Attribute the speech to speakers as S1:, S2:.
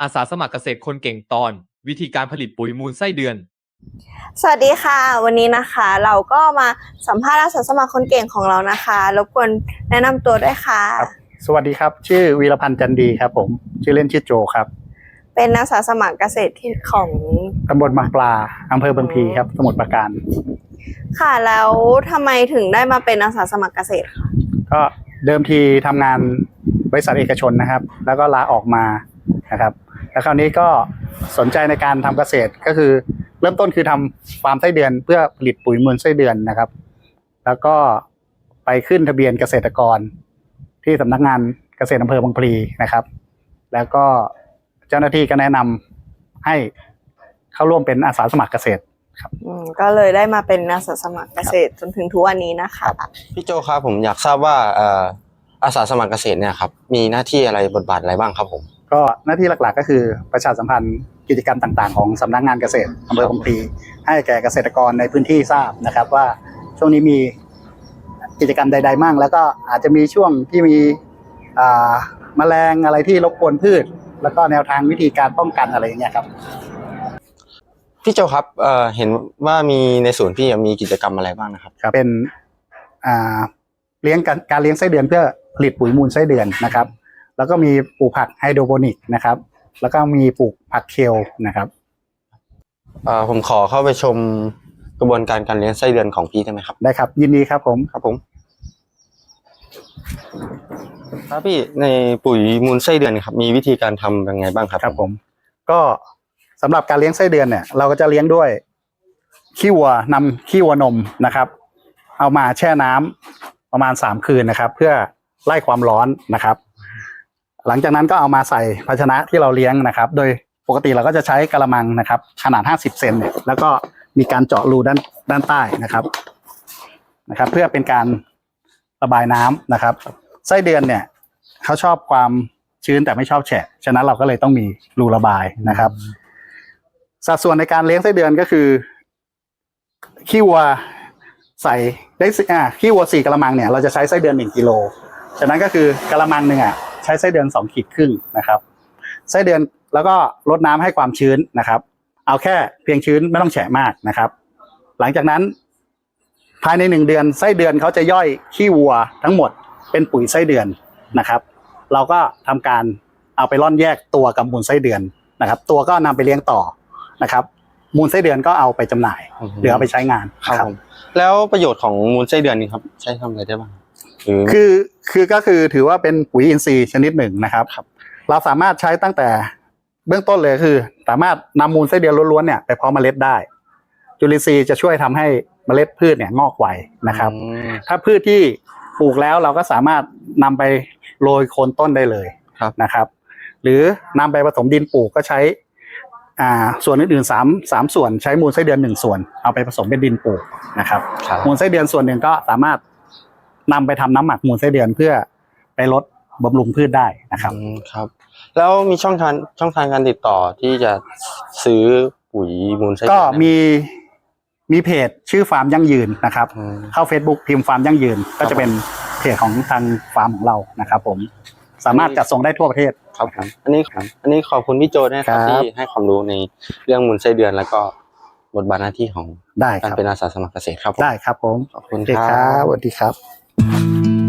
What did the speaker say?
S1: อาสาสมัครเกษตรคนเก่งตอน วิธีการผลิตปุ๋ยมูลไส้เดือน
S2: สวัสดีค่ะ วันนี้นะคะเราก็มาสัมภาษณ์อาสาสมัครคนเก่งของเรานะคะรบกวนแนะนำตัวด้วยค่ะ
S3: ครับ สวัสดีครับ ชื่อวีรพันธ์จันดีครับผม ชื่อเล่นชื่อโจครับ
S2: เป็นอาสาสมัครเกษตรที่ของ
S3: ตำบลบางปลาอำเภอบางพลีครับสมุทรปราการ
S2: ค่ะแล้วทำไมถึงได้มาเป็นอาสาสมัครเกษตรคะ
S3: ก็เดิมทีทำงานบริษัทเอกชนนะครับ แล้วก็ลาออกมานะครับ แล้วคราวนี้ก็สนใจในการทำเกษตรก็คือ เริ่มต้นคือทำฟาร์มไส้เดือน เพื่อผลิตปุ๋ยมูลไส้เดือนนะครับ แล้วก็ไปขึ้นทะเบียนเกษตรกร ที่สำนักงานเกษตรอำเภอบางพลีนะครับ แล้วก็เจ้าหน้าที่ก็แนะนำให้เข้าร่วมเป็นอาสาสมัครเกษตร
S2: อืมก็เลยได้มาเป็นอาสาสมัครเกษตรจนถึงทุกวันนี้นะคะ
S4: พี่โจครับผมอยากทราบว่าเอ่ออาสาสมัครเกษตรเนี่ยครับมีหน้าที่อะไรบทบาทอะไรบ้างครับผม
S3: ก็หน้าที่หลักๆก็คือประชาสัมพันธ์กิจกรรมต่างๆ ของสำนักงานเกษตรอำเภอบางพลีให้แก่เกษตรกรในพื้นที่ทราบนะครับ ว่าช่วงนี้มีกิจกรรมใดๆมั่งแล้วก็อาจจะมีช่วงที่มีอ่าแมลงอะไรที่รบกวนพืช แล้วก็แนวทางวิธีการป้องกันอะไรอย่างเงี้ยครับ
S4: พี่โจครับเอ่อเห็นว่ามีในศูนย์พี่มีกิจกรรมอะไรบ้างนะครับ
S3: ครับเป็นอ่าเลี้ยงการการเลี้ยงไส้เดือนเพื่อผลิตปุ๋ยมูลไส้เดือนนะครับ แล้วก็มีปลูกผักไฮโดรโปนิกนะครับ แล้วก็มีปลูกผักเคลนะครับ
S4: เอ่อผมขอเข้าไปชมกระบวนการการเลี้ยงไส้เดือนของพี่ได้ไหมครับ
S3: ได้ครับ ยินดีครับผม
S4: ครับผม ครับพี่ในปุ๋ยมูลไส้เดือนเนยครับ มีวิธีการทำยังไงบ้างครับ
S3: ครับผม ก็สำหรับการเลี้ยงไส้เดือนเนี่ย เราก็จะเลี้ยงด้วยขี้วัวนำขี้วัวนมนะครับ เอามาแช่น้ำประมาณสามคืนนะครับ เพื่อไล่ความร้อนนะครับ หลังจากนั้นก็เอามาใส่ภาชนะที่เราเลี้ยงนะครับ โดยปกติเราก็จะใช้กระมังนะครับ ขนาด 50 เซนเนี่ยแล้วก็มีการเจาะรูด้านด้านใต้นะครับนะครับ เพื่อเป็นการระบายน้ำนะครับ ไส้เดือนเนี่ยเขาชอบความชื้นแต่ไม่ชอบแฉะฉะนั้นเราก็เลยต้องมีรูระบายนะครับ สัดส่วนในการเลี้ยงไส้เดือนก็คือขี้วัวใส่ได้สิอ่าขี้วัวสี่กระมังเนี่ยเราจะใช้ไส้เดือนหนึ่งกิโลฉะนั้นก็คือกระมังหนึ่งอะ ใช้ไส้เดือนสองขีดครึ่งนะครับไส้เดือนแล้วก็ลดน้ำให้ความชื้นนะครับ เอาแค่เพียงชื้นไม่ต้องแฉะมากนะครับ หลังจากนั้น ภายในหนึ่งเดือนไส้เดือนเขาจะย่อยขี้วัวทั้งหมดเป็นปุ๋ยไส้เดือนนะครับ เราก็ทำการเอาไปร่อนแยกตัวกับมูลไส้เดือนนะครับ ตัวก็นำไปเลี้ยงต่อนะครับ มูลไส้เดือนก็เอาไปจำหน่ายหรือเอาไปใช้งาน
S4: ครับ
S3: นะ
S4: ผมแล้วประโยชน์ของมูลไส้เดือนนี่ครับ ใช้ทำอะไรได้บ้าง หรือ
S3: คือคือก็คือถือว่าเป็นปุ๋ยอินทรีย์ชนิดหนึ่งนะครับ
S4: ครับ
S3: เราสามารถใช้ตั้งแต่เบื้องต้นเลยคือ สามารถนำมูลไส้เดือนล้วนๆเนี่ยไปเพาะเมล็ดได้ จุลินทรีย์จะช่วยทำให้เมล็ดพืชเนี่ยงอกไวนะครับ
S4: อืม
S3: ถ้าพืชที่ปลูกแล้วเราก็สามารถนำไปโรยโคนต้นได้เลย
S4: ครับ
S3: นะครับ หรือนำไปผสมดินปลูกก็ใช้อ่าส่วนอื่นๆสามสามส่วนใช้มูลไส้เดือนหนึ่งส่วน เอาไปผสมเป็นดินปลูกนะครับ
S4: ครับ
S3: มูลไส้เดือนส่วนหนึ่งก็สามารถ นำไปทำน้ำหมักมูลไส้เดือนเพื่อไปลดบำรุงพืชได้นะครับ
S4: อืมครับ แล้วมีช่องทางช่องทางการติดต่อที่จะซื้อปุ๋ยมูลไส้เดือน
S3: ก็
S4: ได้ไห
S3: มีมีเพจชื่อฟาร์มยั่งยืนนะครับ
S4: อืม
S3: เข้า Facebook พิมพ์ฟาร์มยั่งยืน ก็จะเป็นเพจของทางฟาร์มของเรานะครับ ผมสามารถจัดส่งได้ทั่วประเทศ
S4: ครับผมอันนี้อันนี้ขอบคุณพี่โจด้วยนะครับ
S3: ครับ
S4: ที่ให้ความรู้ในเรื่องมูลไส้เดือนแล้วก็บทบาทหน้าที่ของ
S3: ได้ค
S4: การ
S3: รับ
S4: เป็นอาสาสมัครเกษตรครับผม
S3: ได้ครับผม
S4: ขอบคุณ
S3: โอเค
S4: ค
S3: ค
S4: รั
S3: รับ บสวัสดีครับ Thank you.